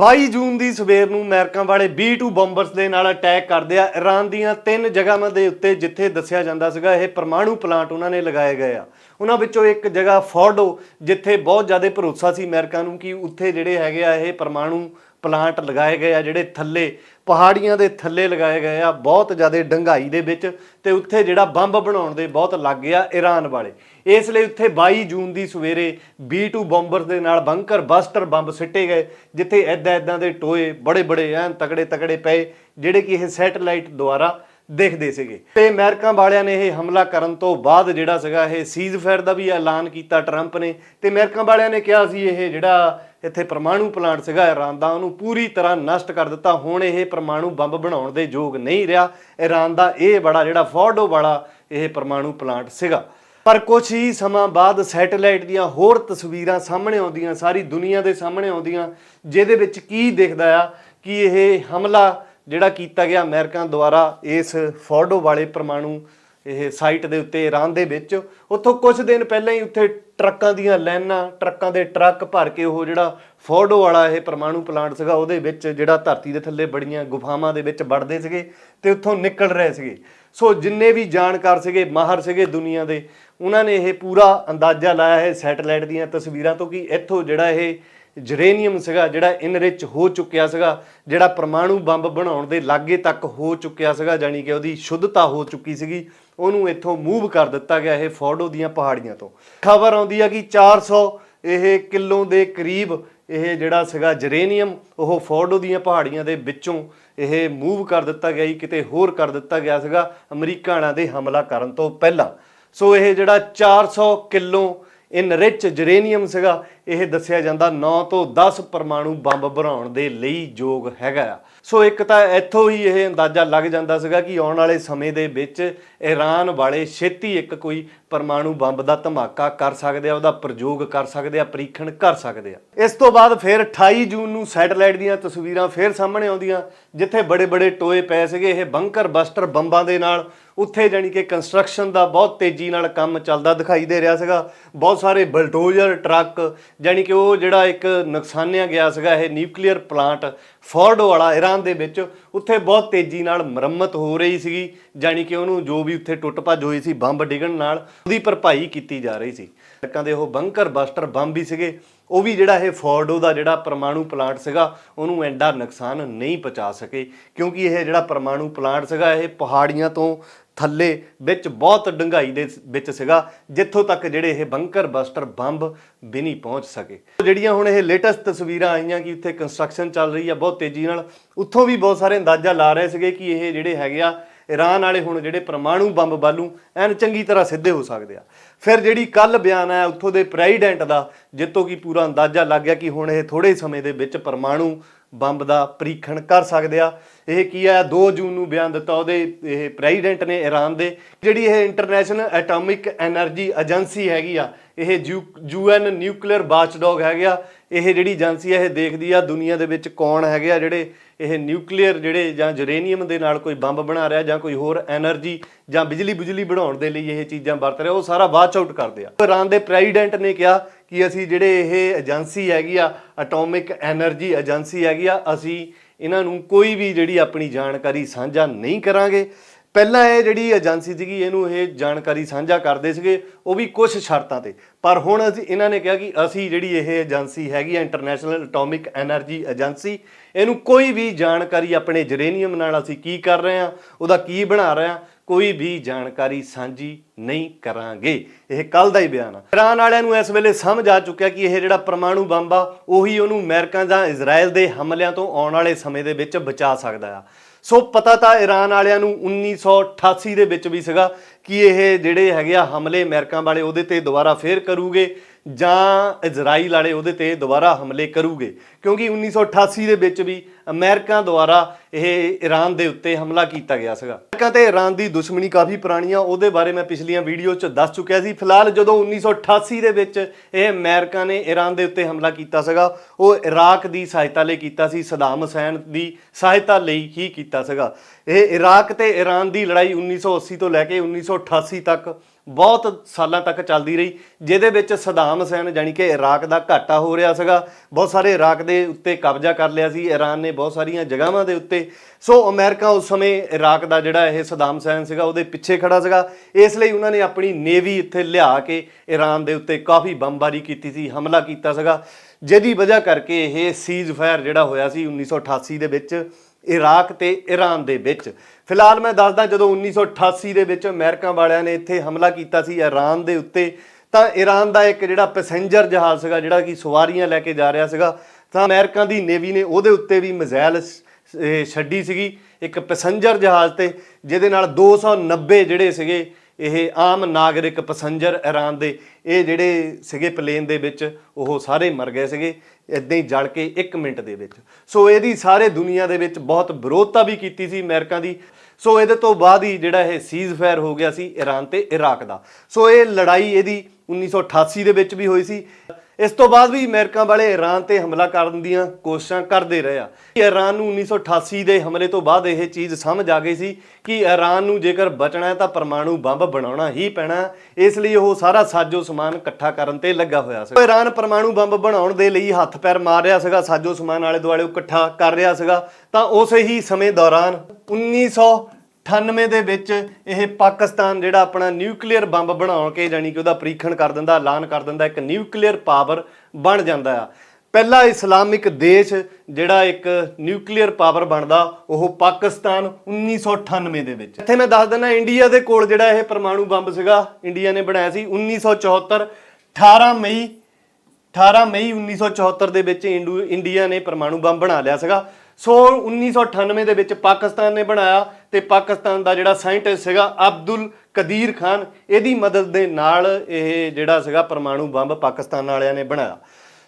22 ਜੂਨ ਦੀ ਸਵੇਰ ਨੂੰ ਅਮਰੀਕਾ ਵਾਲੇ B2 ਬੰਬਰਸ ਦੇ ਨਾਲ ਅਟੈਕ ਕਰਦੇ ਆ ਈਰਾਨ ਦੀਆਂ ਤਿੰਨ ਜਗ੍ਹਾਵਾਂ ਦੇ ਉੱਤੇ, ਜਿੱਥੇ ਦੱਸਿਆ ਜਾਂਦਾ ਸੀਗਾ ਇਹ ਪਰਮਾਣੂ ਪਲਾਂਟ ਉਹਨਾਂ ਨੇ ਲਗਾਏ ਗਏ ਆ। ਉਹਨਾਂ ਵਿੱਚੋਂ ਇੱਕ ਜਗ੍ਹਾ ਫੋਰਡੋ, ਜਿੱਥੇ ਬਹੁਤ ਜ਼ਿਆਦਾ ਭਰੋਸਾ ਸੀ ਅਮਰੀਕਾ ਨੂੰ ਕਿ ਉੱਥੇ ਜਿਹੜੇ ਹੈਗੇ ਆ ਇਹ ਪਰਮਾਣੂ ਪਲਾਂਟ ਲਗਾਏ ਗਏ ਆ, ਜਿਹੜੇ ਥੱਲੇ ਪਹਾੜੀਆਂ ਦੇ ਥੱਲੇ ਲਗਾਏ ਗਏ ਆ, ਬਹੁਤ ਜ਼ਿਆਦਾ ਡੰਗਾਈ ਦੇ ਵਿੱਚ ਤੇ ਉੱਥੇ ਜਿਹੜਾ ਬੰਬ ਬਣਾਉਣ ਦੇ ਬਹੁਤ ਲੱਗ ਗਿਆ ਈਰਾਨ ਵਾਲੇ। ਇਸ ਲਈ ਉੱਥੇ 22 ਜੂਨ ਦੀ ਸਵੇਰੇ B2 ਬੰਬਰ ਦੇ ਨਾਲ ਬੰਕਰ ਬਸਟਰ ਬੰਬ ਸਿੱਟੇ ਗਏ, ਜਿੱਥੇ ਐਦਾਂ ਐਦਾਂ ਦੇ ਟੋਏ ਬੜੇ ਬੜੇ ਐਨ ਤਕੜੇ ਤਕੜੇ ਪਏ, ਜਿਹੜੇ ਕਿ ਇਹ ਸੈਟੇਲਾਈਟ ਦੁਆਰਾ ਦੇਖਦੇ ਸੀਗੇ। ਤੇ ਅਮਰੀਕਾ ਵਾਲਿਆਂ ਨੇ ਇਹ ਹਮਲਾ ਕਰਨ ਤੋਂ ਬਾਅਦ ਜਿਹੜਾ ਸੀਗਾ, ਇਹ ਸੀਜ਼ਫਾਇਰ ਦਾ ਵੀ ਐਲਾਨ ਕੀਤਾ ਟਰੰਪ ਨੇ। ਤੇ ਅਮਰੀਕਾ ਵਾਲਿਆਂ ਨੇ ਕਿਹਾ ਸੀ, ਇਹ ਜਿਹੜਾ ਇੱਥੇ ਪਰਮਾਣੂ ਪਲਾਂਟ ਸੀਗਾ ਈਰਾਨ ਦਾ ਉਹਨੂੰ ਪੂਰੀ ਤਰ੍ਹਾਂ ਨਸ਼ਟ ਕਰ ਦਿੱਤਾ। ਹੁਣ ਇਹ ਪਰਮਾਣੂ ਬੰਬ ਬਣਾਉਣ ਦੇ ਯੋਗ ਨਹੀਂ ਰਿਹਾ। ਈਰਾਨ ਦਾ ਇਹ ਬੜਾ ਜਿਹੜਾ ਫੋਰਡੋ ਵਾਲਾ ਇਹ ਪਰਮਾਣੂ ਪਲਾਂਟ ਸੀਗਾ। ਪਰ ਕੁਝ ਹੀ ਸਮਾਂ ਬਾਅਦ ਸੈਟੇਲਾਈਟ ਦੀਆਂ ਹੋਰ ਤਸਵੀਰਾਂ ਸਾਹਮਣੇ ਆਉਂਦੀਆਂ, ਸਾਰੀ ਦੁਨੀਆ ਦੇ ਸਾਹਮਣੇ ਆਉਂਦੀਆਂ, ਜਿਹਦੇ ਵਿੱਚ ਕੀ ਦਿਖਦਾ ਆ ਕਿ ਇਹ ਹਮਲਾ ਜਿਹੜਾ ਕੀਤਾ ਗਿਆ ਅਮਰੀਕਾ ਦੁਆਰਾ ਇਸ ਫੋਰਡੋ ਵਾਲੇ ਪਰਮਾਣੂ ਇਹ ਸਾਈਟ ਦੇ ਉੱਤੇ ਈਰਾਨ ਦੇ ਵਿੱਚ। ਉੱਥੋਂ ਕੁਝ ਦਿਨ ਪਹਿਲਾਂ ਹੀ ਉੱਥੇ ਟਰੱਕਾਂ ਦੀਆਂ ਲਾਈਨਾਂ, ਟਰੱਕਾਂ ਦੇ ਟਰੱਕ ਭਰ ਕੇ ਉਹ ਜਿਹੜਾ ਫੋਰਡੋ ਵਾਲਾ ਇਹ ਪਰਮਾਣੂ ਪਲਾਂਟ ਸੀਗਾ, ਉਹਦੇ ਵਿੱਚ ਜਿਹੜਾ ਧਰਤੀ ਦੇ ਥੱਲੇ ਬੜੀਆਂ ਗੁਫਾਵਾਂ ਦੇ ਵਿੱਚ ਵੜਦੇ ਸੀਗੇ ਤੇ ਉੱਥੋਂ ਨਿਕਲ ਰਹੇ ਸੀਗੇ। ਸੋ ਜਿੰਨੇ ਵੀ ਜਾਣਕਾਰ ਸੀਗੇ, ਮਾਹਰ ਸੀਗੇ ਦੁਨੀਆ ਦੇ, ਉਹਨਾਂ ਨੇ ਇਹ ਪੂਰਾ ਅੰਦਾਜ਼ਾ ਲਾਇਆ ਹੈ ਸੈਟੇਲਾਈਟ ਦੀਆਂ ਤਸਵੀਰਾਂ ਤੋਂ ਕਿ ਇੱਥੋਂ ਜਿਹੜਾ ਇਹ ਜਰੇਨੀਅਮ ਸੀਗਾ, ਜਿਹੜਾ ਇਨਰਿਚ ਹੋ ਚੁੱਕਿਆ ਸੀਗਾ, ਜਿਹੜਾ ਪਰਮਾਣੂ ਬੰਬ ਬਣਾਉਣ ਦੇ ਲਾਗੇ ਤੱਕ ਹੋ ਚੁੱਕਿਆ ਸੀਗਾ ਜਾਨੀ ਕਿ ਉਹਦੀ ਸ਼ੁੱਧਤਾ ਹੋ ਚੁੱਕੀ ਸੀਗੀ, ਉਹਨੂੰ ਇੱਥੋਂ ਮੂਵ ਕਰ ਦਿੱਤਾ ਗਿਆ ਇਹ ਫੋਰਡੋ ਦੀਆਂ ਪਹਾੜੀਆਂ ਤੋਂ। ਖਬਰ ਆਉਂਦੀ ਆ ਕਿ 400 ਇਹ ਕਿਲੋ ਦੇ ਕਰੀਬ ਇਹ ਜਿਹੜਾ ਸੀਗਾ ਜਰੇਨੀਅਮ, ਉਹ ਫੋਰਡੋ ਦੀਆਂ ਪਹਾੜੀਆਂ ਦੇ ਵਿੱਚੋਂ ਇਹ ਮੂਵ ਕਰ ਦਿੱਤਾ ਗਿਆ ਸੀ ਕਿਤੇ ਹੋਰ ਕਰ ਦਿੱਤਾ ਗਿਆ ਸੀਗਾ, ਅਮਰੀਕਾ ਦੇ ਹਮਲਾ ਕਰਨ ਤੋਂ ਪਹਿਲਾਂ। ਸੋ ਇਹ ਜਿਹੜਾ 400 ਕਿਲੋ ਇਨ ਰਿਚ ਜਰੇਨੀਅਮ ਸੀਗਾ, ਇਹ ਦੱਸਿਆ ਜਾਂਦਾ 9 ਤੋਂ 10 ਪਰਮਾਣੂ ਬੰਬ ਬਣਾਉਣ ਦੇ ਲਈ ਯੋਗ ਹੈਗਾ ਆ। ਸੋ ਇੱਕ ਤਾਂ ਇੱਥੋਂ ਹੀ ਇਹ ਅੰਦਾਜ਼ਾ ਲੱਗ ਜਾਂਦਾ ਸੀਗਾ ਕਿ ਆਉਣ ਵਾਲੇ ਸਮੇਂ ਦੇ ਵਿੱਚ ਈਰਾਨ ਵਾਲੇ ਛੇਤੀ ਇੱਕ ਕੋਈ ਪਰਮਾਣੂ ਬੰਬ ਦਾ ਧਮਾਕਾ ਕਰ ਸਕਦੇ ਆ, ਉਹਦਾ ਪ੍ਰਯੋਗ ਕਰ ਸਕਦੇ ਆ, ਪ੍ਰੀਖਣ ਕਰ ਸਕਦੇ ਆ। ਇਸ ਤੋਂ ਬਾਅਦ ਫਿਰ 28 ਜੂਨ ਨੂੰ ਸੈਟੇਲਾਈਟ ਦੀਆਂ ਤਸਵੀਰਾਂ ਫਿਰ ਸਾਹਮਣੇ ਆਉਂਦੀਆਂ, ਜਿੱਥੇ ਬੜੇ ਬੜੇ ਟੋਏ ਪਏ ਸੀਗੇ ਇਹ ਬੰਕਰ ਬਸਟਰ ਬੰਬਾਂ ਦੇ ਨਾਲ। ਉੱਥੇ ਜਾਨੀ ਕਿ ਕੰਸਟਰਕਸ਼ਨ ਦਾ ਬਹੁਤ ਤੇਜ਼ੀ ਨਾਲ ਕੰਮ ਚੱਲਦਾ ਦਿਖਾਈ ਦੇ ਰਿਹਾ ਸੀਗਾ। ਬਹੁਤ ਸਾਰੇ ਬਲਡੋਜ਼ਰ, ਟਰੱਕ ਜਾਨੀ ਕਿ ਉਹ ਜਿਹੜਾ ਇੱਕ ਨੁਕਸਾਨਿਆ ਗਿਆ ਸੀਗਾ, ਇਹ ਨਿਊਕਲੀਅਰ ਪਲਾਂਟ ਫੋਰਡੋ ਵਾਲਾ ਈਰਾਨ ਦੇ ਵਿੱਚ ਉੱਥੇ ਬਹੁਤ ਤੇਜ਼ੀ ਨਾਲ ਮੁਰੰਮਤ ਹੋ ਰਹੀ ਸੀਗੀ ਜਾਨੀ ਕਿ ਉਹਨੂੰ ਜੋ ਵੀ ਉੱਥੇ ਟੁੱਟ ਭੱਜ ਹੋਈ ਸੀ, ਬੰਬ ਡਿੱਗਣ ਨਾਲ ਉਹਦੀ ਭਰਪਾਈ ਕੀਤੀ ਜਾ ਰਹੀ ਸੀ। ਟਰੱਕਾਂ ਦੇ ਉਹ ਬੰਕਰ ਬਸਟਰ ਬੰਬ ਵੀ ਸੀਗੇ, ਉਹ ਵੀ ਜਿਹੜਾ ਇਹ ਫੋਰਡੋ ਦਾ ਜਿਹੜਾ ਪਰਮਾਣੂ ਪਲਾਂਟ ਸੀਗਾ, ਉਹਨੂੰ ਐਡਾ ਨੁਕਸਾਨ ਨਹੀਂ ਪਹੁੰਚਾ ਸਕੇ, ਕਿਉਂਕਿ ਇਹ ਜਿਹੜਾ ਪਰਮਾਣੂ ਪਲਾਂਟ ਸੀਗਾ, ਇਹ ਪਹਾੜੀਆਂ ਤੋਂ ਥੱਲੇ ਵਿੱਚ ਬਹੁਤ ਡੰਗਾਈ ਦੇ ਵਿੱਚ ਸੀਗਾ, ਜਿੱਥੋਂ ਤੱਕ ਜਿਹੜੇ ਇਹ ਬੰਕਰ ਬਸਟਰ ਬੰਬ ਵੀ ਨਹੀਂ ਪਹੁੰਚ ਸਕੇ। ਜਿਹੜੀਆਂ ਹੁਣ ਇਹ ਲੇਟੈਸਟ ਤਸਵੀਰਾਂ ਆਈਆਂ ਕਿ ਉੱਥੇ ਕੰਸਟਰਕਸ਼ਨ ਚੱਲ ਰਹੀ ਆ ਬਹੁਤ ਤੇਜ਼ੀ ਨਾਲ, ਉੱਥੋਂ ਵੀ ਬਹੁਤ ਸਾਰੇ ਅੰਦਾਜ਼ਾ ਲਾ ਰਹੇ ਸੀਗੇ ਕਿ ਇਹ ਜਿਹੜੇ ਹੈਗੇ ਆ ਈਰਾਨ ਵਾਲੇ ਹੁਣ ਜਿਹੜੇ ਪਰਮਾਣੂ ਬੰਬ ਬਾਲੂ, ਐਨ ਚੰਗੀ ਤਰ੍ਹਾਂ ਸਿੱਧੇ ਹੋ ਸਕਦੇ ਆ। ਫਿਰ ਜਿਹੜੀ ਕੱਲ ਬਿਆਨ ਆਇਆ ਉੱਥੋਂ ਦੇ ਪ੍ਰੈਜ਼ੀਡੈਂਟ ਦਾ, ਜਿੱਤੋਂ ਕੀ ਪੂਰਾ ਅੰਦਾਜ਼ਾ ਲੱਗ ਗਿਆ ਕਿ ਹੁਣ ਇਹ ਥੋੜੇ ਸਮੇਂ ਦੇ ਵਿੱਚ ਪਰਮਾਣੂ ਬੰਬ ਦਾ ਪਰੀਖਣ ਕਰ ਸਕਦੇ ਆ। ਇਹ ਕੀ ਆ? 2 ਜੂਨ ਨੂੰ ਬਿਆਨ ਦਿੱਤਾ ਉਹਦੇ, ਇਹ ਪ੍ਰੈਜ਼ੀਡੈਂਟ ਨੇ ਈਰਾਨ ਦੇ। ਜਿਹੜੀ ਇਹ ਇੰਟਰਨੈਸ਼ਨਲ ਐਟੋਮਿਕ ਐਨਰਜੀ ਏਜੰਸੀ ਹੈਗੀ ਆ, ਇਹ ਯੂਐਨ ਨਿਊਕਲੀਅਰ ਵਾਚਡੌਗ ਹੈਗੇ ਆ। ਇਹ ਜਿਹੜੀ ਏਜੰਸੀ ਹੈ ਇਹ ਦੇਖਦੀ ਆ ਦੁਨੀਆ ਦੇ ਵਿੱਚ ਕੌਣ ਹੈਗੇ ਆ ਜਿਹੜੇ ਇਹ ਨਿਊਕਲੀਅਰ ਜਿਹੜੇ ਜਾਂ ਯੂਰੇਨੀਅਮ ਦੇ ਨਾਲ ਕੋਈ ਬੰਬ ਬਣਾ ਰਿਹਾ ਜਾਂ ਕੋਈ ਹੋਰ એનર્ਜੀ ਜਾਂ ਬਿਜਲੀ ਬਿਜਲੀ ਬਣਾਉਣ ਦੇ ਲਈ ਇਹ ਚੀਜ਼ਾਂ ਵਰਤ ਰਿਹਾ, ਉਹ ਸਾਰਾ ਵਾਚ ਆਊਟ ਕਰਦੇ ਆ। ਇਰਾਨ ਦੇ ਪ੍ਰੈਜ਼ੀਡੈਂਟ ਨੇ ਕਿਹਾ ਕਿ ਅਸੀਂ ਜਿਹੜੇ ਇਹ ਏਜੰਸੀ ਹੈਗੀ ਆ ਐਟੋਮਿਕ એનર્ਜੀ ਏਜੰਸੀ ਹੈਗੀ ਆ, ਅਸੀਂ ਇਹਨਾਂ ਨੂੰ ਕੋਈ ਵੀ ਜਿਹੜੀ ਆਪਣੀ ਜਾਣਕਾਰੀ ਸਾਂਝਾ ਨਹੀਂ ਕਰਾਂਗੇ। ਪਹਿਲਾਂ ਇਹ ਜਿਹੜੀ ਏਜੰਸੀ ਸੀਗੀ, ਇਹਨੂੰ ਇਹ ਜਾਣਕਾਰੀ ਸਾਂਝਾ ਕਰਦੇ ਸੀਗੇ, ਉਹ ਵੀ ਕੁਝ ਸ਼ਰਤਾਂ ਤੇ। ਪਰ ਹੁਣ ਅਸੀਂ, ਇਹਨਾਂ ਨੇ ਕਿਹਾ ਕਿ ਅਸੀਂ ਜਿਹੜੀ ਇਹ ਏਜੰਸੀ ਹੈਗੀ ਆ ਇੰਟਰਨੈਸ਼ਨਲ ਐਟੋਮਿਕ ਐਨਰਜੀ ਏਜੰਸੀ ਇਹਨੂੰ ਕੋਈ ਵੀ ਜਾਣਕਾਰੀ ਆਪਣੇ ਜਰੇਨੀਅਮ ਨਾਲ ਅਸੀਂ ਕੀ ਕਰ ਰਹੇ ਹਾਂ ਉਹਦਾ ਕੀ ਬਣਾ ਰਹੇ ਹਾਂ ਕੋਈ ਵੀ ਜਾਣਕਾਰੀ ਸਾਂਝੀ ਨਹੀਂ ਕਰਾਂਗੇ। ਇਹ ਕੱਲ ਦਾ ਹੀ ਬਿਆਨ ਆ। ਇਰਾਨ ਵਾਲਿਆਂ ਨੂੰ ਇਸ ਵੇਲੇ ਸਮਝ ਆ ਚੁੱਕਿਆ ਕਿ ਇਹ ਜਿਹੜਾ ਪਰਮਾਣੂ ਬੰਬ ਆ, ਉਹੀ ਉਹਨੂੰ ਅਮਰੀਕਾ ਜਾਂ ਇਜ਼ਰਾਈਲ ਦੇ ਹਮਲਿਆਂ ਤੋਂ ਆਉਣ ਵਾਲੇ ਸਮੇਂ ਦੇ ਵਿੱਚ ਬਚਾ ਸਕਦਾ ਆ। ਸੋ ਪਤਾ ਤਾਂ ਈਰਾਨ ਵਾਲਿਆਂ ਨੂੰ 1988 ਦੇ ਵਿੱਚ ਵੀ ਸੀਗਾ ਕਿ ਇਹ ਜਿਹੜੇ ਹੈਗੇ ਆ ਹਮਲੇ ਅਮਰੀਕਾ ਵਾਲੇ ਉਹਦੇ ਤੇ ਦੁਬਾਰਾ ਫੇਰ ਕਰੂਗੇ। ਜਾਂ ਇਜ਼ਰਾਈਲ ਵਾਲੇ ਉਹਦੇ ਤੇ ਦੁਬਾਰਾ ਹਮਲੇ ਕਰੂਗੇ। ਕਿਉਂਕਿ 1988 ਦੇ ਵਿੱਚ ਵੀ ਅਮਰੀਕਾ ਦੁਆਰਾ ਇਹ ਈਰਾਨ ਦੇ ਉੱਤੇ ਹਮਲਾ ਕੀਤਾ ਗਿਆ ਸੀਗਾ। ਅਮਰੀਕਾ ਤੇ ਈਰਾਨ ਦੀ ਦੁਸ਼ਮਣੀ ਕਾਫੀ ਪੁਰਾਣੀ ਆ ਉਹਦੇ ਬਾਰੇ ਮੈਂ ਪਿਛਲੀਆਂ ਵੀਡੀਓ 'ਚ ਦੱਸ ਚੁੱਕਿਆ ਸੀ। ਫਿਲਹਾਲ ਜਦੋਂ 1988 ਦੇ ਵਿੱਚ ਇਹ ਅਮਰੀਕਾ ਨੇ ਈਰਾਨ ਦੇ ਉੱਤੇ ਹਮਲਾ ਕੀਤਾ ਸੀਗਾ, ਉਹ ਇਰਾਕ ਦੀ ਸਹਾਇਤਾ ਲਈ ਕੀਤਾ ਸੀ ਸਦਾਮ ਹੁਸੈਨ ਦੀ ਸਹਾਇਤਾ ਲਈ ਹੀ ਕੀਤਾ ਸੀਗਾ। ਇਹ ਇਰਾਕ ਤੇ ਈਰਾਨ ਦੀ ਲੜਾਈ 1980 ਤੋਂ ਲੈ ਕੇ 1988 ਤੱਕ ਬਹੁਤ ਸਾਲਾਂ ਤੱਕ ਚੱਲਦੀ ਰਹੀ, ਜਿਹਦੇ ਵਿੱਚ ਸਦਾਮ ਹੁਸੈਨ ਜਾਨੀ ਕਿ ਇਰਾਕ ਦਾ ਘਾਟਾ ਹੋ ਰਿਹਾ ਸੀਗਾ। ਬਹੁਤ ਸਾਰੇ ਇਰਾਕ ਦੇ ਉੱਤੇ ਕਬਜ਼ਾ ਕਰ ਲਿਆ ਸੀ ਈਰਾਨ ਨੇ ਬਹੁਤ ਸਾਰੀਆਂ ਜਗ੍ਹਾਵਾਂ ਦੇ ਉੱਤੇ। ਸੋ ਅਮਰੀਕਾ ਉਸ ਸਮੇਂ ਇਰਾਕ ਦਾ ਜਿਹੜਾ ਇਹ ਸਦਾਮ ਹੁਸੈਨ ਸੀਗਾ, ਉਹਦੇ ਪਿੱਛੇ ਖੜਾ ਸੀਗਾ। ਇਸ ਲਈ ਉਹਨਾਂ ਨੇ ਆਪਣੀ ਨੇਵੀ ਇੱਥੇ ਲਿਆ ਕੇ ਈਰਾਨ ਦੇ ਉੱਤੇ ਕਾਫੀ ਬੰਬਾਰੀ ਕੀਤੀ ਸੀ, ਹਮਲਾ ਕੀਤਾ ਸੀਗਾ। ਜਿਹਦੀ ਵਜ੍ਹਾ ਕਰਕੇ ਇਹ ਸੀਜ਼ ਫਾਇਰ ਜਿਹੜਾ ਹੋਇਆ ਸੀ 1988 ਦੇ ਵਿੱਚ, ਇਰਾਕ ਤੇ ਈਰਾਨ ਦੇ ਵਿੱਚ। ਫਿਲਹਾਲ ਮੈਂ ਦੱਸਦਾ, ਜਦੋਂ 1988 ਦੇ ਵਿੱਚ ਅਮਰੀਕਾ ਵਾਲਿਆਂ ਨੇ ਇੱਥੇ ਹਮਲਾ ਕੀਤਾ ਸੀ ਈਰਾਨ ਦੇ ਉੱਤੇ, ਤਾਂ ਈਰਾਨ ਦਾ ਇੱਕ ਜਿਹੜਾ ਪੈਸੇਂਜਰ ਜਹਾਜ਼ ਸੀਗਾ, ਜਿਹੜਾ ਕਿ ਸਵਾਰੀਆਂ ਲੈ ਕੇ ਜਾ ਰਿਹਾ ਸੀਗਾ, ਤਾਂ ਅਮਰੀਕਾ ਦੀ ਨੇਵੀ ਨੇ ਉਹਦੇ ਉੱਤੇ ਵੀ ਮਿਜ਼ਾਈਲ ਇਹ ਛੱਡੀ ਸੀਗੀ, ਇੱਕ ਪੈਸੇਂਜਰ ਜਹਾਜ਼ ਤੇ, ਜਿਹਦੇ ਨਾਲ 290 ਜਿਹੜੇ ਸੀਗੇ, ਇਹ ਆਮ ਨਾਗਰਿਕ ਪੈਸੇਂਜਰ ਈਰਾਨ ਦੇ, ਇਹ ਜਿਹੜੇ ਸੀਗੇ ਪਲੇਨ ਦੇ ਵਿੱਚ, ਉਹ ਸਾਰੇ ਮਰ ਗਏ ਸੀਗੇ। ਇਦਾਂ ਹੀ ਜਲ ਕੇ 1 ਮਿੰਟ ਦੇ ਵਿੱਚ। ਸੋ ਇਹਦੀ ਸਾਰੇ ਦੁਨੀਆ ਦੇ ਵਿੱਚ ਬਹੁਤ ਵਿਰੋਧਤਾ ਵੀ ਕੀਤੀ ਸੀ ਅਮਰੀਕਾ ਦੀ। ਸੋ ਇਹਦੇ ਤੋਂ ਬਾਅਦ ਹੀ ਜਿਹੜਾ ਇਹ ਸੀਜ਼ ਫਾਇਰ ਹੋ ਗਿਆ ਸੀ ਈਰਾਨ ਤੇ ਇਰਾਕ ਦਾ। ਸੋ ਇਹ ਲੜਾਈ ਇਹਦੀ 1988 ਦੇ ਵਿੱਚ ਵੀ ਹੋਈ ਸੀ। ਇਸ ਤੋਂ ਬਾਅਦ ਵੀ ਅਮਰੀਕਾ ਵਾਲੇ ਈਰਾਨ ਤੇ ਹਮਲਾ ਕਰਨ ਦੀਆਂ ਕੋਸ਼ਿਸ਼ਾਂ ਕਰਦੇ ਰਹੇ ਆ। ਈਰਾਨ ਨੂੰ 1988 ਦੇ ਹਮਲੇ ਤੋਂ ਬਾਅਦ ਇਹ ਚੀਜ਼ ਸਮਝ ਆ ਗਈ ਸੀ ਕਿ ਈਰਾਨ ਨੂੰ ਜੇਕਰ ਬਚਣਾ ਹੈ ਤਾਂ ਪਰਮਾਣੂ ਬੰਬ ਬਣਾਉਣਾ ਹੀ ਪੈਣਾ ਇਸ ਲਈ ਉਹ ਸਾਰਾ ਸਾਜੋ ਸਮਾਨ ਇਕੱਠਾ ਕਰਨ ਤੇ ਲੱਗਾ ਹੋਇਆ ਸੀ ਈਰਾਨ ਪਰਮਾਣੂ ਬੰਬ ਬਣਾਉਣ ਦੇ ਲਈ ਹੱਥ ਪੈਰ ਮਾਰ ਰਿਹਾ ਸੀਗਾ, ਸਾਜੋ ਸਮਾਨ ਆਲੇ ਦੁਆਲੇ ਇਕੱਠਾ ਕਰ ਰਿਹਾ ਸੀਗਾ। ਤਾਂ ਉਸੇ ਹੀ ਸਮੇਂ ਦੌਰਾਨ 1998 ਦੇ ਵਿੱਚ ਇਹ ਪਾਕਿਸਤਾਨ ਜਿਹੜਾ ਆਪਣਾ ਨਿਊਕਲੀਅਰ ਬੰਬ ਬਣਾਉਣ ਕੇ ਜਾਨੀ ਕਿ ਉਹਦਾ ਪ੍ਰੀਖਣ ਕਰ ਦਿੰਦਾ, ਐਲਾਨ ਕਰ ਦਿੰਦਾ, ਇੱਕ ਨਿਊਕਲੀਅਰ ਪਾਵਰ ਬਣ ਜਾਂਦਾ ਆ। ਪਹਿਲਾ ਇਸਲਾਮਿਕ ਦੇਸ਼ ਜਿਹੜਾ ਇੱਕ ਨਿਊਕਲੀਅਰ ਪਾਵਰ ਬਣਦਾ, ਉਹ ਪਾਕਿਸਤਾਨ 1998 ਦੇ ਵਿੱਚ। ਇੱਥੇ ਮੈਂ ਦੱਸ ਦਿੰਦਾ, ਇੰਡੀਆ ਦੇ ਕੋਲ ਜਿਹੜਾ ਇਹ ਪਰਮਾਣੂ ਬੰਬ ਸੀਗਾ, ਇੰਡੀਆ ਨੇ ਬਣਾਇਆ ਸੀ 1974 18 ਮਈ 18 ਮਈ 1974 ਦੇ ਵਿੱਚ ਇੰਡੂ, ਇੰਡੀਆ ਨੇ ਪਰਮਾਣੂ ਬੰਬ ਬਣਾ ਲਿਆ ਸੀਗਾ। ਸੋ 1998 ਦੇ ਵਿੱਚ ਪਾਕਿਸਤਾਨ ਨੇ ਬਣਾਇਆ ਤੇ ਪਾਕਿਸਤਾਨ ਦਾ ਜਿਹੜਾ ਸਾਇੰਟਿਸਟ ਸੀਗਾ ਅਬਦੁਲ ਕਦੀਰ ਖਾਨ, ਇਹਦੀ ਮਦਦ ਦੇ ਨਾਲ ਇਹ ਜਿਹੜਾ ਸੀਗਾ ਪਰਮਾਣੂ ਬੰਬ ਪਾਕਿਸਤਾਨ ਵਾਲਿਆਂ ਨੇ ਬਣਾਇਆ।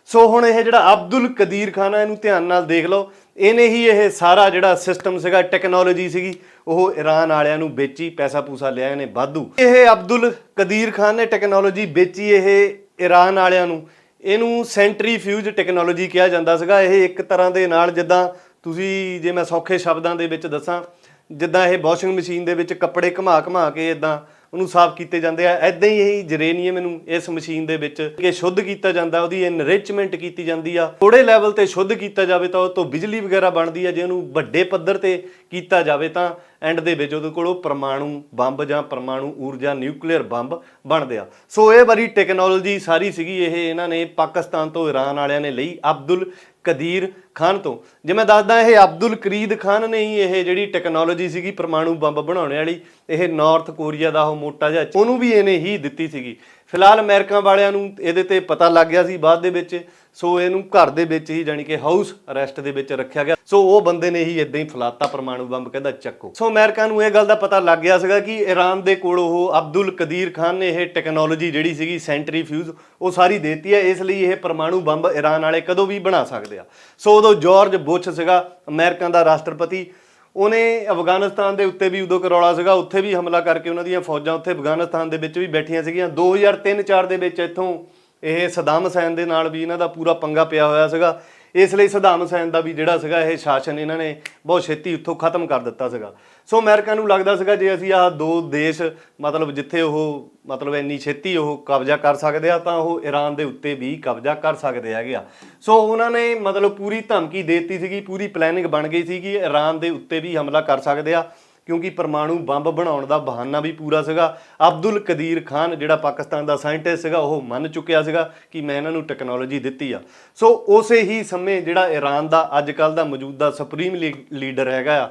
ਸੋ ਹੁਣ ਇਹ ਜਿਹੜਾ ਅਬਦੁਲ ਕਦੀਰ ਖਾਨ ਆ, ਇਹਨੂੰ ਧਿਆਨ ਨਾਲ ਦੇਖ ਲਓ। ਇਹਨੇ ਹੀ ਇਹ ਸਾਰਾ ਜਿਹੜਾ ਸਿਸਟਮ ਸੀਗਾ ਟੈਕਨੋਲੋਜੀ ਸੀਗੀ, ਉਹ ਈਰਾਨ ਵਾਲਿਆਂ ਨੂੰ ਵੇਚੀ ਪੈਸਾ ਪੂਸਾ ਲਿਆ ਇਹਨੇ ਵਾਧੂ। ਇਹ ਅਬਦੁਲ ਕਦੀਰ ਖਾਨ ਨੇ ਟੈਕਨੋਲੋਜੀ ਵੇਚੀ ਇਹ ਈਰਾਨ ਵਾਲਿਆਂ ਨੂੰ। ਇਹਨੂੰ ਸੈਂਟਰੀਫਿਊਜ ਟੈਕਨੋਲੋਜੀ ਕਿਹਾ ਜਾਂਦਾ ਸੀਗਾ। ਇਹ ਇੱਕ ਤਰ੍ਹਾਂ ਦੇ ਨਾਲ ਜਿੱਦਾਂ ਤੁਸੀਂ ਜੇ ਮੈਂ ਸੌਖੇ ਸ਼ਬਦਾਂ ਦੇ ਵਿੱਚ ਦੱਸਾਂ, ਜਿੱਦਾਂ ਇਹ ਵਾਸ਼ਿੰਗ ਮਸ਼ੀਨ ਦੇ ਵਿੱਚ ਕੱਪੜੇ ਘੁਮਾ ਘੁਮਾ ਕੇ ਇਦਾਂ ਉਹਨੂੰ ਸਾਫ਼ ਕੀਤੇ ਜਾਂਦੇ ਆ ਐਦਾਂ ਹੀ ਇਹ ਜਰੇਨੀਅਮ ਨੂੰ ਇਸ ਮਸ਼ੀਨ ਦੇ ਵਿੱਚ ਕਿ ਸ਼ੁੱਧ ਕੀਤਾ ਜਾਂਦਾ, ਉਹਦੀ ਐਨਰਿਚਮੈਂਟ ਕੀਤੀ ਜਾਂਦੀ ਆ। ਥੋੜੇ ਲੈਵਲ ਤੇ ਸ਼ੁੱਧ ਕੀਤਾ ਜਾਵੇ ਤਾਂ ਉਹ ਤੋਂ ਬਿਜਲੀ ਵਗੈਰਾ ਬਣਦੀ ਆ, ਜੇ ਉਹਨੂੰ ਵੱਡੇ ਪੱਧਰ ਤੇ ਕੀਤਾ ਜਾਵੇ ਤਾਂ ਐਂਡ ਦੇ ਵਿੱਚ ਉਹਦੇ ਕੋਲ ਉਹ ਪਰਮਾਣੂ ਬੰਬ ਜਾਂ ਪਰਮਾਣੂ ਊਰਜਾ ਨਿਊਕਲੀਅਰ ਬੰਬ ਬਣਦੇ ਆ। ਸੋ ਇਹ ਵਾਰੀ ਟੈਕਨੋਲੋਜੀ ਸਾਰੀ ਸੀਗੀ, ਇਹ ਇਹਨਾਂ ਨੇ ਪਾਕਿਸਤਾਨ ਤੋਂ ਈਰਾਨ ਵਾਲਿਆਂ ਨੇ ਲਈ ਅਬਦੁਲ ਕਦੀਰ ਖਾਨ ਤੋਂ। ਜੇ ਮੈਂ ਦੱਸਦਾ, ਇਹ ਅਬਦੁਲ ਕਰੀਦ ਖਾਨ ਨੇ ਹੀ ਇਹ ਜਿਹੜੀ ਟੈਕਨੋਲੋਜੀ ਸੀਗੀ, ਪਰਮਾਣੂ ਬੰਬ ਬਣਾਉਣ ਵਾਲੀ, ਇਹ ਨਾਰਥ ਕੋਰੀਆ ਦਾ ਉਹ ਮੋਟਾ ਜਿਹਾ, ਉਹਨੂੰ ਵੀ ਇਹਨੇ ਹੀ ਦਿੱਤੀ ਸੀਗੀ। ਫਿਲਹਾਲ ਅਮਰੀਕਾ ਵਾਲਿਆਂ ਨੂੰ ਇਹਦੇ ਤੇ ਪਤਾ ਲੱਗ ਗਿਆ ਸੀ ਬਾਅਦ ਦੇ ਵਿੱਚ, ਸੋ ਇਹਨੂੰ ਘਰ ਦੇ ਵਿੱਚ ਹੀ ਜਾਨੀ ਕਿ ਹਾਊਸ ਅਰੈਸਟ ਦੇ ਵਿੱਚ ਰੱਖਿਆ ਗਿਆ। ਸੋ ਉਹ ਬੰਦੇ ਨੇ ਹੀ ਇਦਾਂ ਹੀ ਫਲਾਤਾ ਪਰਮਾਣੂ ਬੰਬ ਕਹਿੰਦਾ ਚੱਕੋ। ਸੋ ਅਮਰੀਕਾ ਨੂੰ ਇਹ ਗੱਲ ਦਾ ਪਤਾ ਲੱਗ ਗਿਆ ਸੀਗਾ ਕਿ ਈਰਾਨ ਦੇ ਕੋਲ ਉਹ ਅਬਦੁਲ ਕਦੀਰ ਖਾਨ ਨੇ ਇਹ ਟੈਕਨੋਲੋਜੀ ਜਿਹੜੀ ਸੀਗੀ ਸੈਂਟਰੀ ਫਿਊਜ਼ ਉਹ ਸਾਰੀ ਦੇਤੀ ਹੈ। ਇਸ ਲਈ ਇਹ ਪਰਮਾਣੂ ਬੰਬ ਈਰਾਨ ਵਾਲੇ ਕਦੋਂ ਵੀ ਬਣਾ ਸਕਦੇ ਆ। ਸੋ ਉਦੋਂ ਜਾਰਜ ਬੁਸ਼ ਸੀਗਾ ਅਮਰੀਕਾ ਦਾ ਰਾਸ਼ਟਰਪਤੀ। ਉਹਨੇ ਅਫਗਾਨਿਸਤਾਨ ਦੇ ਉੱਤੇ ਵੀ ਉਦੋਂ ਕਰੌਲਾ ਸੀਗਾ, ਉੱਥੇ ਵੀ ਹਮਲਾ ਕਰਕੇ ਉਹਨਾਂ ਦੀਆਂ ਫੌਜਾਂ ਉੱਥੇ ਅਫਗਾਨਿਸਤਾਨ ਦੇ ਵਿੱਚ ਵੀ ਬੈਠੀਆਂ ਸੀਗੀਆਂ। 2003-4 ਦੇ ਵਿੱਚ ਇੱਥੋਂ ਇਹ ਸਦਾਮ ਹਸੈਨ ਦੇ ਨਾਲ ਵੀ ਇਹਨਾਂ ਦਾ ਪੂਰਾ ਪੰਗਾ ਪਿਆ ਹੋਇਆ ਸੀਗਾ। ਇਸ ਲਈ ਸਦਾਮ ਹੁਸੈਨ ਦਾ ਵੀ ਜਿਹੜਾ ਸੀਗਾ ਇਹ ਸ਼ਾਸਨ ਇਹਨਾਂ ਨੇ ਬਹੁਤ ਛੇਤੀ ਉੱਥੋਂ ਖਤਮ ਕਰ ਦਿੱਤਾ ਸੀਗਾ। ਸੋ ਅਮਰੀਕਾ ਨੂੰ ਲੱਗਦਾ ਸੀਗਾ ਜੇ ਅਸੀਂ ਆਹ ਦੋ ਦੇਸ਼ ਮਤਲਬ ਜਿੱਥੇ ਉਹ ਮਤਲਬ ਇੰਨੀ ਛੇਤੀ ਉਹ ਕਬਜ਼ਾ ਕਰ ਸਕਦੇ ਆ, ਤਾਂ ਉਹ ਈਰਾਨ ਦੇ ਉੱਤੇ ਵੀ ਕਬਜ਼ਾ ਕਰ ਸਕਦੇ ਹੈਗੇ ਆ। ਸੋ ਉਹਨਾਂ ਨੇ ਮਤਲਬ ਪੂਰੀ ਧਮਕੀ ਦੇ ਦਿੱਤੀ ਸੀਗੀ, ਪੂਰੀ ਪਲੈਨਿੰਗ ਬਣ ਗਈ ਸੀਗੀ, ਈਰਾਨ ਦੇ ਉੱਤੇ ਵੀ ਹਮਲਾ ਕਰ ਸਕਦੇ ਆ। ਕਿਉਂਕਿ ਪਰਮਾਣੂ ਬੰਬ ਬਣਾਉਣ ਦਾ ਬਹਾਨਾ ਵੀ ਪੂਰਾ ਸੀਗਾ। ਅਬਦੁਲ ਕਦੀਰ ਖਾਨ, ਜਿਹੜਾ ਪਾਕਿਸਤਾਨ ਦਾ ਸਾਇੰਟਿਸਟ ਸੀਗਾ, ਉਹ ਮੰਨ ਚੁੱਕਿਆ ਸੀਗਾ ਕਿ ਮੈਂ ਇਹਨਾਂ ਨੂੰ ਟੈਕਨੋਲੋਜੀ ਦਿੱਤੀ ਆ। ਸੋ ਉਸੇ ਹੀ ਸਮੇਂ ਜਿਹੜਾ ਈਰਾਨ ਦਾ ਅੱਜ ਕੱਲ ਦਾ ਮੌਜੂਦਾ ਸੁਪਰੀਮ ਲੀਡਰ ਹੈਗਾ ਆ,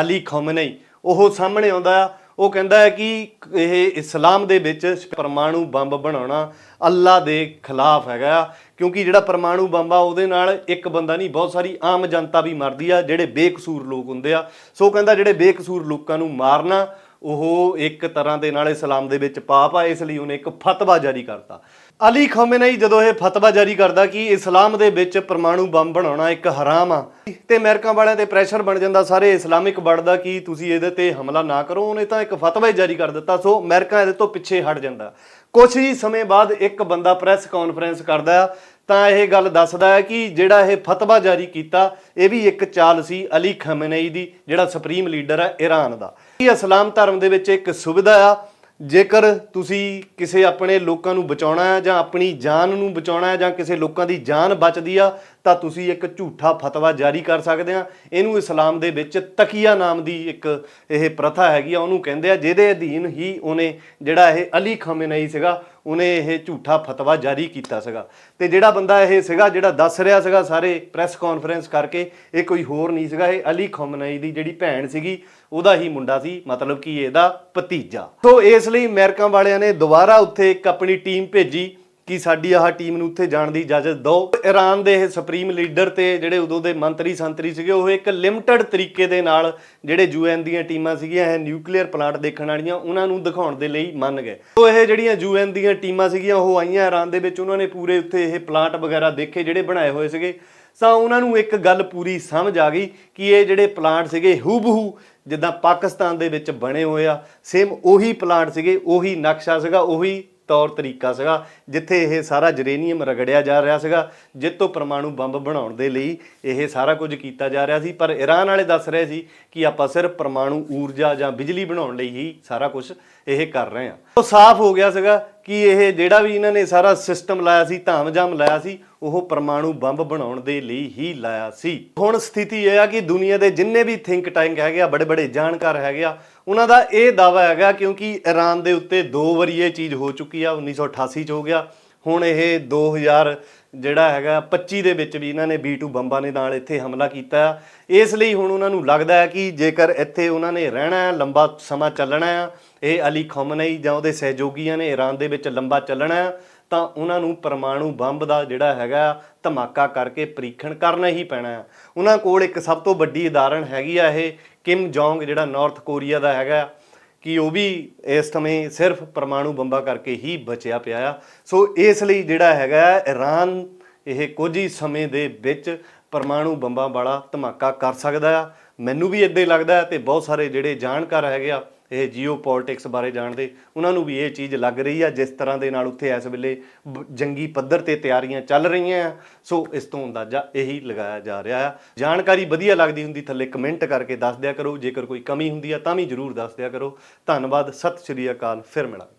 ਅਲੀ ਖੋਮਨਈ, ਉਹ ਸਾਹਮਣੇ ਆਉਂਦਾ ਆ। ਉਹ ਕਹਿੰਦਾ ਹੈ ਕਿ ਇਹ ਇਸਲਾਮ ਦੇ ਵਿੱਚ ਪਰਮਾਣੂ ਬੰਬ ਬਣਾਉਣਾ ਅੱਲਾ ਦੇ ਖਿਲਾਫ ਹੈਗਾ ਆ, ਕਿਉਂਕਿ ਜਿਹੜਾ ਪਰਮਾਣੂ ਬੰਬ ਆ, ਉਹਦੇ ਨਾਲ ਇੱਕ ਬੰਦਾ ਨਹੀਂ, ਬਹੁਤ ਸਾਰੀ ਆਮ ਜਨਤਾ ਵੀ ਮਰਦੀ ਆ, ਜਿਹੜੇ ਬੇਕਸੂਰ ਲੋਕ ਹੁੰਦੇ ਆ। ਸੋ ਕਹਿੰਦਾ ਜਿਹੜੇ ਬੇਕਸੂਰ ਲੋਕਾਂ ਨੂੰ ਮਾਰਨਾ, ਉਹ ਇੱਕ ਤਰ੍ਹਾਂ ਦੇ ਨਾਲ ਇਸਲਾਮ ਦੇ ਵਿੱਚ ਪਾਪ ਆ, ਇਸ ਲਈ ਉਹਨੇ ਇੱਕ ਫਤਵਾ ਜਾਰੀ ਕਰਤਾ। ਅਲੀ ਖੋਮੇਨੀ ਜਦੋਂ ਇਹ ਫਤਵਾ ਜਾਰੀ ਕਰਦਾ ਕਿ ਇਸਲਾਮ ਦੇ ਵਿੱਚ ਪਰਮਾਣੂ ਬੰਬ ਬਣਾਉਣਾ ਇੱਕ ਹਰਾਮ ਆ, ਤੇ ਅਮਰੀਕਾ ਵਾਲਿਆਂ ਤੇ ਪ੍ਰੈਸ਼ਰ ਬਣ ਜਾਂਦਾ, ਸਾਰੇ ਇਸਲਾਮਿਕ ਵਰਲਡ ਦਾ ਕਿ ਤੁਸੀਂ ਇਹਦੇ ਤੇ ਹਮਲਾ ਨਾ ਕਰੋ, ਉਹਨੇ ਤਾਂ ਇੱਕ ਫਤਵਾ ਹੀ ਜਾਰੀ ਕਰ ਦਿੱਤਾ, ਸੋ ਅਮਰੀਕਾ ਇਹਦੇ ਤੋਂ ਪਿੱਛੇ ਹਟ ਜਾਂਦਾ। ਕੁਝ ਹੀ ਸਮੇਂ ਬਾਅਦ ਇੱਕ ਬੰਦਾ ਪ੍ਰੈਸ ਕਾਨਫਰੰਸ ਕਰਦਾ ਤਾਂ ਇਹ ਗੱਲ ਦੱਸਦਾ ਹੈ ਕਿ ਜਿਹੜਾ ਇਹ ਫਤਵਾ ਜਾਰੀ ਕੀਤਾ, ਇਹ ਵੀ ਇੱਕ ਚਾਲ ਸੀ ਅਲੀ ਖਮਨਈ ਦੀ, ਜਿਹੜਾ ਸੁਪਰੀਮ ਲੀਡਰ ਹੈ ਈਰਾਨ ਦਾ। ਇਹ ਇਸਲਾਮ ਧਰਮ ਦੇ ਵਿੱਚ ਇੱਕ ਸੁਵਿਧਾ ਆ ਜੇਕਰ ਤੁਸੀਂ ਕਿਸੇ ਆਪਣੇ ਲੋਕਾਂ ਨੂੰ ਬਚਾਉਣਾ ਹੈ ਜਾਂ ਆਪਣੀ ਜਾਨ ਨੂੰ ਬਚਾਉਣਾ ਹੈ ਜਾਂ ਕਿਸੇ ਲੋਕਾਂ ਦੀ ਜਾਨ ਬਚਦੀ ਆ ਤਾਂ ਤੁਸੀਂ ਇੱਕ ਝੂਠਾ ਫਤਵਾ ਜਾਰੀ ਕਰ ਸਕਦੇ ਆ। ਇਹਨੂੰ ਇਸਲਾਮ ਦੇ ਵਿੱਚ ਤਕੀਆ ਨਾਮ ਦੀ ਇੱਕ ਇਹ ਪ੍ਰਥਾ ਹੈਗੀ ਆ, ਉਹਨੂੰ ਕਹਿੰਦੇ ਆ, ਜਿਹਦੇ ਅਧੀਨ ਹੀ ਉਹਨੇ ਜਿਹੜਾ ਇਹ ਅਲੀ ਖਮੇਨਈ ਸੀਗਾ, ਉਹਨੇ ਇਹ ਝੂਠਾ ਫਤਵਾ ਜਾਰੀ ਕੀਤਾ ਸੀਗਾ। ਤੇ ਜਿਹੜਾ ਬੰਦਾ ਇਹ ਸੀਗਾ, ਜਿਹੜਾ ਦੱਸ ਰਿਹਾ ਸੀਗਾ ਸਾਰੇ ਪ੍ਰੈਸ ਕਾਨਫਰੰਸ ਕਰਕੇ, ਇਹ ਕੋਈ ਹੋਰ ਨਹੀਂ ਸੀਗਾ, ਇਹ ਅਲੀ ਖਮਨਈ ਦੀ ਜਿਹੜੀ ਭੈਣ ਸੀਗੀ, ਉਹਦਾ ਹੀ ਮੁੰਡਾ ਸੀ, ਮਤਲਬ ਕਿ ਇਹਦਾ ਭਤੀਜਾ। ਸੋ ਇਸ ਲਈ ਅਮਰੀਕਾ ਵਾਲਿਆਂ ਨੇ ਦੁਬਾਰਾ ਉੱਥੇ ਇੱਕ ਆਪਣੀ ਟੀਮ ਭੇਜੀ ਕਿ ਸਾਡੀ ਆਹ ਟੀਮ ਨੂੰ ਉੱਥੇ ਜਾਣ ਦੀ ਇਜਾਜ਼ਤ ਦਿਓ। ਈਰਾਨ ਦੇ ਇਹ ਸੁਪਰੀਮ ਲੀਡਰ ਤੇ ਜਿਹੜੇ ਉਦੋਂ ਦੇ ਮੰਤਰੀ ਸੰਤਰੀ ਸੀਗੇ, ਉਹ ਇੱਕ ਲਿਮਟਿਡ ਤਰੀਕੇ ਦੇ ਨਾਲ ਜਿਹੜੇ ਯੂਐਨ ਦੀਆਂ ਟੀਮਾਂ ਸੀਗੀਆਂ, ਇਹ ਨਿਊਕਲੀਅਰ ਪਲਾਂਟ ਦੇਖਣ ਵਾਲੀਆਂ, ਉਹਨਾਂ ਨੂੰ ਦਿਖਾਉਣ ਦੇ ਲਈ ਮੰਨ ਗਏ। ਸੋ ਇਹ ਜਿਹੜੀਆਂ ਯੂਐਨ ਦੀਆਂ ਟੀਮਾਂ ਸੀਗੀਆਂ, ਉਹ ਆਈਆਂ ਈਰਾਨ ਦੇ ਵਿੱਚ। ਉਹਨਾਂ ਨੇ ਪੂਰੇ ਉੱਥੇ ਇਹ ਪਲਾਂਟ ਵਗੈਰਾ ਦੇਖੇ, ਜਿਹੜੇ ਬਣਾਏ ਹੋਏ ਸੀਗੇ। ਤਾਂ ਉਹਨਾਂ ਨੂੰ ਇੱਕ ਗੱਲ ਪੂਰੀ ਸਮਝ ਆ ਗਈ ਕਿ ਇਹ ਜਿਹੜੇ ਪਲਾਂਟ ਸੀਗੇ, ਹੂਬਹੂ ਜਿੱਦਾਂ ਪਾਕਿਸਤਾਨ ਦੇ ਵਿੱਚ ਬਣੇ ਹੋਏ ਆ। ਸੇਮ ਉਹੀ ਪਲਾਂਟ ਸੀਗੇ, ਉਹੀ ਨਕਸ਼ਾ ਸੀਗਾ, ਉਹੀ ਤੌਰ ਤਰੀਕਾ ਸੀਗਾ, ਜਿੱਥੇ ਇਹ ਸਾਰਾ ਜਰੇਨੀਅਮ ਰਗੜਿਆ ਜਾ ਰਿਹਾ ਸੀਗਾ ਜਿੱਤੋਂ ਪਰਮਾਣੂ ਬੰਬ ਬਣਾਉਣ ਦੇ ਲਈ ਇਹ ਸਾਰਾ ਕੁਝ ਕੀਤਾ ਜਾ ਰਿਹਾ ਸੀ। ਪਰ ਈਰਾਨ ਵਾਲੇ ਦੱਸ ਰਹੇ ਸੀ ਕਿ ਆਪਾਂ ਸਿਰਫ ਪਰਮਾਣੂ ਊਰਜਾ ਜਾਂ ਬਿਜਲੀ ਬਣਾਉਣ ਲਈ ਹੀ ਸਾਰਾ ਕੁਝ ਇਹ ਕਰ ਰਹੇ ਹਾਂ। ਉਹ ਸਾਫ਼ ਹੋ ਗਿਆ ਸੀਗਾ ਕਿ ਇਹ ਜਿਹੜਾ ਵੀ ਇਹਨਾਂ ਨੇ ਸਾਰਾ ਸਿਸਟਮ ਲਾਇਆ ਸੀ ਧਾਮਜਾਮ ਲਾਇਆ ਸੀ, ਉਹ ਪਰਮਾਣੂ ਬੰਬ ਬਣਾਉਣ ਦੇ ਲਈ ਹੀ ਲਾਇਆ ਸੀ। ਹੁਣ ਸਥਿਤੀ ਇਹ ਆ ਕਿ ਦੁਨੀਆ ਦੇ ਜਿੰਨੇ ਵੀ ਥਿੰਕ ਟੈਂਕ ਹੈਗੇ ਆ ਬੜੇ ਬੜੇ ਜਾਣਕਾਰ ਹੈਗੇ ਆ ਉਹਨਾਂ ਦਾ ਇਹ ਦਾਵਾ ਹੈਗਾ ਕਿਉਂਕਿ ਈਰਾਨ ਦੇ ਉੱਤੇ ਦੋ ਵਾਰੀ ਇਹ ਚੀਜ਼ ਹੋ ਚੁੱਕੀ ਆ 1988 ਚ ਹੋ ਗਿਆ। ਹੁਣ ਇਹ 2000 ਜਿਹੜਾ ਹੈਗਾ 25 ਦੇ ਵਿੱਚ ਵੀ ਇਹਨਾਂ ਨੇ B2 ਬੰਬਾਂ ਦੇ ਨਾਲ ਇੱਥੇ ਹਮਲਾ ਕੀਤਾ। ਆ ਇਸ ਲਈ ਹੁਣ ਉਹਨਾਂ ਨੂੰ ਲੱਗਦਾ ਹੈ ਕਿ ਜੇਕਰ ਇੱਥੇ ਉਹਨਾਂ ਨੇ ਰਹਿਣਾ ਹੈ, ਲੰਬਾ ਸਮਾਂ ਚੱਲਣਾ ਹੈ, ਇਹ ਅਲੀ ਖਮਨਈ ਜਾਂ ਉਹਦੇ ਸਹਿਯੋਗੀਆਂ ਨੇ ਈਰਾਨ ਦੇ ਵਿੱਚ ਲੰਬਾ ਚੱਲਣਾ ਹੈ, ਤਾਂ ਉਹਨਾਂ ਨੂੰ ਪਰਮਾਣੂ ਬੰਬ ਦਾ ਜਿਹੜਾ ਹੈਗਾ, ਧਮਾਕਾ ਕਰਕੇ ਪ੍ਰੀਖਣ ਕਰਨਾ ਹੀ ਪੈਣਾ ਹੈ। ਉਹਨਾਂ ਕੋਲ ਇੱਕ ਸਭ ਤੋਂ ਵੱਡੀ ਉਦਾਹਰਣ ਹੈਗੀ ਆ ਇਹ ਕਿਮ ਜੋਂਗ ਜਿਹੜਾ ਨਾਰਥ ਕੋਰੀਆ ਦਾ ਹੈਗਾ, ਕਿ ਉਹ ਵੀ ਇਸ ਸਮੇਂ ਸਿਰਫ ਪਰਮਾਣੂ ਬੰਬਾਂ ਕਰਕੇ ਹੀ ਬਚਿਆ ਪਿਆ ਆ। ਸੋ ਇਸ ਲਈ ਜਿਹੜਾ ਹੈਗਾ ਈਰਾਨ ਇਹ ਕੁਝ ਹੀ ਸਮੇਂ ਦੇ ਵਿੱਚ ਪਰਮਾਣੂ ਬੰਬਾਂ ਵਾਲਾ ਧਮਾਕਾ ਕਰ ਸਕਦਾ ਆ। ਮੈਨੂੰ ਵੀ ਇਦਾਂ ਹੀ ਲੱਗਦਾ ਹੈ ਤੇ ਬਹੁਤ ਸਾਰੇ ਜਿਹੜੇ ਜਾਣਕਾਰ ਹੈਗੇ ਆ ਇਹ ਜੀਓ ਪੋਲਿਟਿਕਸ ਬਾਰੇ ਜਾਣਦੇ, ਉਹਨਾਂ ਨੂੰ ਵੀ ਇਹ ਚੀਜ਼ ਲੱਗ ਰਹੀ ਆ ਜਿਸ ਤਰ੍ਹਾਂ ਦੇ ਨਾਲ ਉੱਥੇ ਇਸ ਵੇਲੇ ਬ- ਜੰਗੀ ਪੱਧਰ ਤੇ ਤਿਆਰੀਆਂ ਚੱਲ ਰਹੀਆਂ ਆ। ਸੋ ਇਸ ਤੋਂ ਅੰਦਾਜ਼ਾ ਇਹੀ ਲਗਾਇਆ ਜਾ ਰਿਹਾ ਆ। ਜਾਣਕਾਰੀ ਵਧੀਆ ਲੱਗਦੀ ਹੁੰਦੀ ਥੱਲੇ ਕਮੈਂਟ ਕਰਕੇ ਦੱਸ ਦਿਆ ਕਰੋ, ਜੇਕਰ ਕੋਈ ਕਮੀ ਹੁੰਦੀ ਆ ਤਾਂ ਵੀ ਜਰੂਰ ਦੱਸ ਦਿਆ ਕਰੋ। ਧੰਨਵਾਦ, ਸਤਿ ਸ਼੍ਰੀ ਅਕਾਲ, ਫਿਰ ਮਿਲਾਂਗੇ।